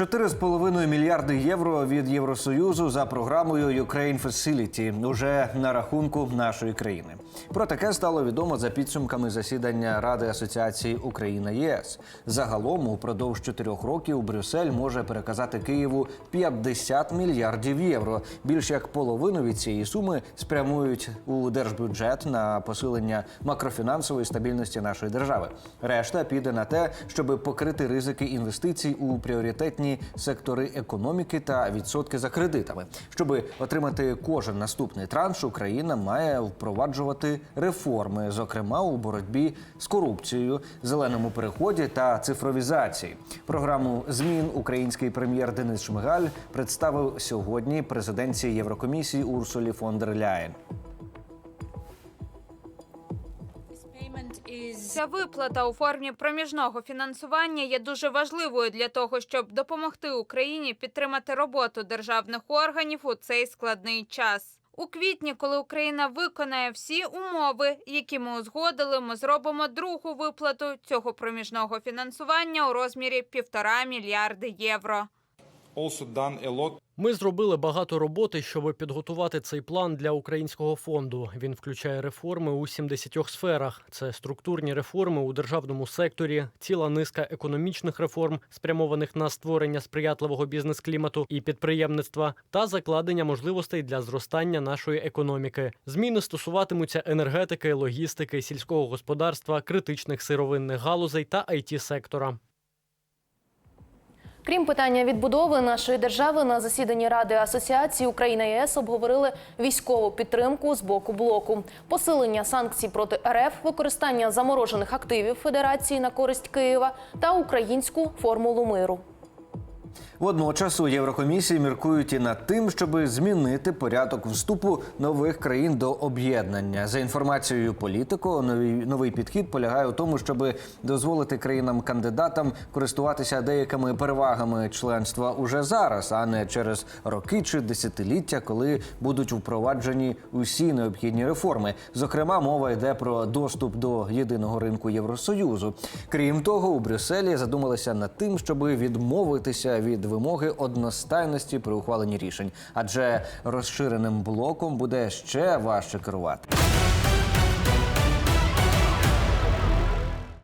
4,5 мільярди євро від Євросоюзу за програмою Ukraine Facility уже на рахунку нашої країни. Про таке стало відомо за підсумками засідання Ради асоціації Україна ЄС. Загалом упродовж чотирьох років Брюссель може переказати Києву 50 мільярдів євро. Більш як половину від цієї суми спрямують у держбюджет на посилення макрофінансової стабільності нашої держави. Решта піде на те, щоб покрити ризики інвестицій у пріоритетні сектори економіки та відсотки за кредитами. Щоб отримати кожен наступний транш, Україна має впроваджувати реформи, зокрема у боротьбі з корупцією, зеленому переході та цифровізації. Програму змін український прем'єр Денис Шмигаль представив сьогодні президенції Єврокомісії Урсулі фон дер Ляєн. Ця виплата у формі проміжного фінансування є дуже важливою для того, щоб допомогти Україні підтримати роботу державних органів у цей складний час. У квітні, коли Україна виконає всі умови, які ми узгодили, ми зробимо другу виплату цього проміжного фінансування у розмірі півтора мільярди євро. Ми зробили багато роботи, щоб підготувати цей план для українського фонду. Він включає реформи у 70 сферах. Це структурні реформи у державному секторі, ціла низка економічних реформ, спрямованих на створення сприятливого бізнес-клімату і підприємництва, та закладення можливостей для зростання нашої економіки. Зміни стосуватимуться енергетики, логістики, сільського господарства, критичних сировинних галузей та it сектора. Крім питання відбудови нашої держави на засіданні Ради асоціації Україна ЄС обговорили військову підтримку з боку блоку, посилення санкцій проти РФ, використання заморожених активів Федерації на користь Києва та українську формулу миру. Водночас у Єврокомісії міркують і над тим, щоб змінити порядок вступу нових країн до об'єднання. За інформацією політико, новий, новий підхід полягає у тому, щоб дозволити країнам-кандидатам користуватися деякими перевагами членства уже зараз, а не через роки чи десятиліття, коли будуть впроваджені усі необхідні реформи. Зокрема, мова йде про доступ до єдиного ринку Євросоюзу. Крім того, у Брюсселі задумалися над тим, щоб відмовитися від вимоги одностайності при ухваленні рішень, адже розширеним блоком буде ще важче керувати.